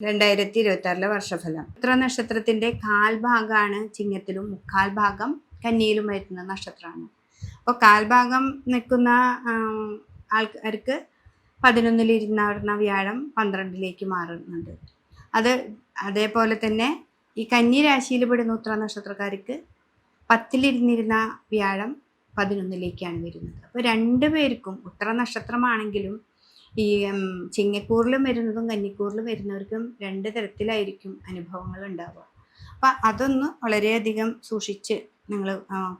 രണ്ടായിരത്തി ഇരുപത്തി ആറിലെ വർഷഫലം. ഉത്ര നക്ഷത്രത്തിന്റെ കാൽഭാഗമാണ് ചിങ്ങത്തിലും മുക്കാൽ ഭാഗം കന്നിയിലും വരുന്ന നക്ഷത്രമാണ്. അപ്പോൾ കാൽഭാഗം നിൽക്കുന്ന ആൾക്കാർക്ക് പതിനൊന്നിലിരുന്ന വ്യാഴം പന്ത്രണ്ടിലേക്ക് മാറുന്നുണ്ട്. അത് അതേപോലെ തന്നെ ഈ കന്നി രാശിയിൽ പെടുന്ന ഉത്ര നക്ഷത്രക്കാർക്ക് പത്തിലിരുന്നിരുന്ന വ്യാഴം പതിനൊന്നിലേക്കാണ് വരുന്നത്. അപ്പോൾ രണ്ട് പേർക്കും ഉത്ര നക്ഷത്രമാണെങ്കിലും ഈ ചിങ്ങക്കൂറിലും വരുന്നതും കന്നിക്കൂറിലും വരുന്നവർക്കും രണ്ട് തരത്തിലായിരിക്കും അനുഭവങ്ങൾ ഉണ്ടാവുക അപ്പം അതൊന്ന് വളരെയധികം സൂക്ഷിച്ച് നിങ്ങൾ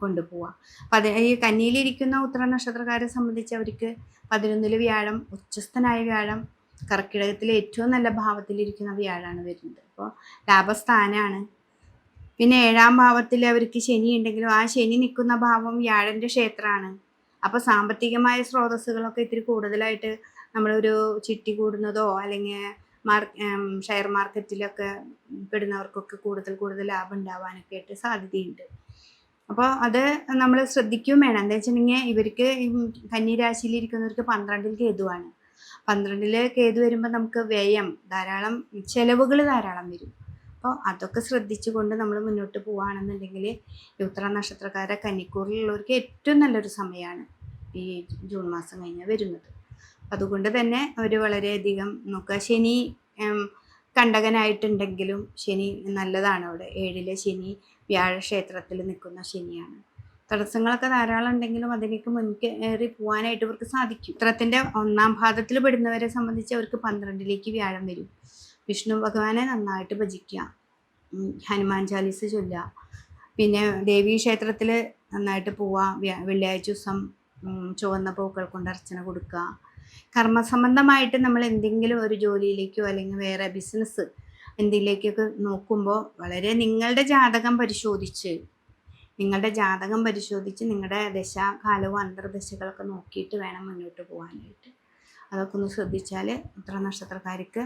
കൊണ്ടുപോവുക. അത് ഈ കന്നിയിലിരിക്കുന്ന ഉത്തര നക്ഷത്രക്കാരെ സംബന്ധിച്ച് അവർക്ക് പതിനൊന്നിൽ വ്യാഴം ഉച്ചസ്ഥനായ വ്യാഴം കർക്കിടകത്തിലെ ഏറ്റവും നല്ല ഭാവത്തിലിരിക്കുന്ന വ്യാഴാണ് വരുന്നത്. അപ്പോൾ ലാഭസ്ഥാനാണ്. പിന്നെ ഏഴാം ഭാവത്തിൽ അവർക്ക് ശനി ഉണ്ടെങ്കിലും ആ ശനി നിൽക്കുന്ന ഭാവം വ്യാഴന്റെ ക്ഷേത്രമാണ്. അപ്പോൾ സാമ്പത്തികമായ സ്രോതസ്സുകളൊക്കെ ഇത്തിരി കൂടുതലായിട്ട് നമ്മളൊരു ചിട്ടി കൂടുന്നതോ അല്ലെങ്കിൽ ഷെയർ മാർക്കറ്റിലൊക്കെ പെടുന്നവർക്കൊക്കെ കൂടുതൽ കൂടുതൽ ലാഭം ഉണ്ടാവാനൊക്കെ ആയിട്ട് സാധ്യതയുണ്ട്. അപ്പോൾ അത് നമ്മൾ ശ്രദ്ധിക്കുകയും വേണം. എന്താ വെച്ചിട്ടുണ്ടെങ്കിൽ ഇവർക്ക് കന്നിരാശിയിൽ കന്നി രാശിയിലിരിക്കുന്നവർക്ക് പന്ത്രണ്ടിൽ കേതുവാണ്. പന്ത്രണ്ടിൽ കേതു വരുമ്പോൾ നമുക്ക് വ്യയം ധാരാളം ചിലവുകൾ ധാരാളം വരും. അപ്പോൾ അതൊക്കെ ശ്രദ്ധിച്ചുകൊണ്ട് നമ്മൾ മുന്നോട്ട് പോവുകയാണെന്നുണ്ടെങ്കിൽ ഉത്തര നക്ഷത്രക്കാരെ കന്നിക്കൂറിലുള്ളവർക്ക് ഏറ്റവും നല്ലൊരു സമയമാണ് ഈ ജൂൺ മാസം കഴിഞ്ഞാൽ വരുന്നത്. അതുകൊണ്ട് തന്നെ അവർ വളരെയധികം നോക്കുക. ശനി കണ്ടകനായിട്ടുണ്ടെങ്കിലും ശനി നല്ലതാണ് അവിടെ. ഏഴിലെ ശനി വ്യാഴ ക്ഷേത്രത്തിൽ നിൽക്കുന്ന ശനിയാണ്. തടസ്സങ്ങളൊക്കെ ധാരാളം ഉണ്ടെങ്കിലും അതിലേക്ക് മുൻകേറി പോകാനായിട്ട് ഇവർക്ക് സാധിക്കും. ചിത്രത്തിന്റെ ഒന്നാം ഭാഗത്തിൽ പെടുന്നവരെ സംബന്ധിച്ച് അവർക്ക് പന്ത്രണ്ടിലേക്ക് വ്യാഴം വരും. വിഷ്ണു ഭഗവാനെ നന്നായിട്ട് ഭജിക്കുക. ഹനുമാൻ ചാലീസ് ചൊല്ലുക. പിന്നെ ദേവീ ക്ഷേത്രത്തിൽ നന്നായിട്ട് പോവുക. വെള്ളിയാഴ്ച ദിവസം ചുവന്ന പൂക്കൾ കൊണ്ട് അർച്ചന കൊടുക്കുക. കർമ്മസംബന്ധമായിട്ട് നമ്മൾ എന്തെങ്കിലും ഒരു ജോലിയിലേക്കോ അല്ലെങ്കിൽ വേറെ ബിസിനസ് എന്തിലേക്കൊക്കെ നോക്കുമ്പോൾ വളരെ നിങ്ങളുടെ ജാതകം പരിശോധിച്ച് നിങ്ങളുടെ ജാതകം പരിശോധിച്ച് നിങ്ങളുടെ ദശ കാലവും അന്തർദശകളൊക്കെ നോക്കിയിട്ട് വേണം മുന്നോട്ട് പോകാനായിട്ട്. അതൊക്കെ ഒന്ന് ശ്രദ്ധിച്ചാൽ ഉത്തര നക്ഷത്രക്കാർക്ക്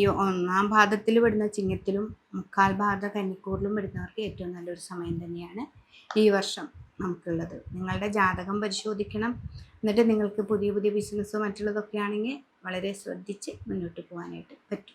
ഈ ഒന്നാം പാദത്തിൽ പെടുന്ന ചിങ്ങത്തിലും മുക്കാൽ ഭാഗ കന്നിക്കൂറിലും പെടുന്നവർക്ക് ഏറ്റവും നല്ലൊരു സമയം തന്നെയാണ് ഈ വർഷം നമുക്കുള്ളത്. നിങ്ങളുടെ ജാതകം പരിശോധിക്കണം. എന്നിട്ട് നിങ്ങൾക്ക് പുതിയ പുതിയ ബിസിനസ്സോ മറ്റുള്ളതൊക്കെ ആണെങ്കിൽ വളരെ ശ്രദ്ധിച്ച് മുന്നോട്ട് പോകാനായിട്ട് പറ്റും.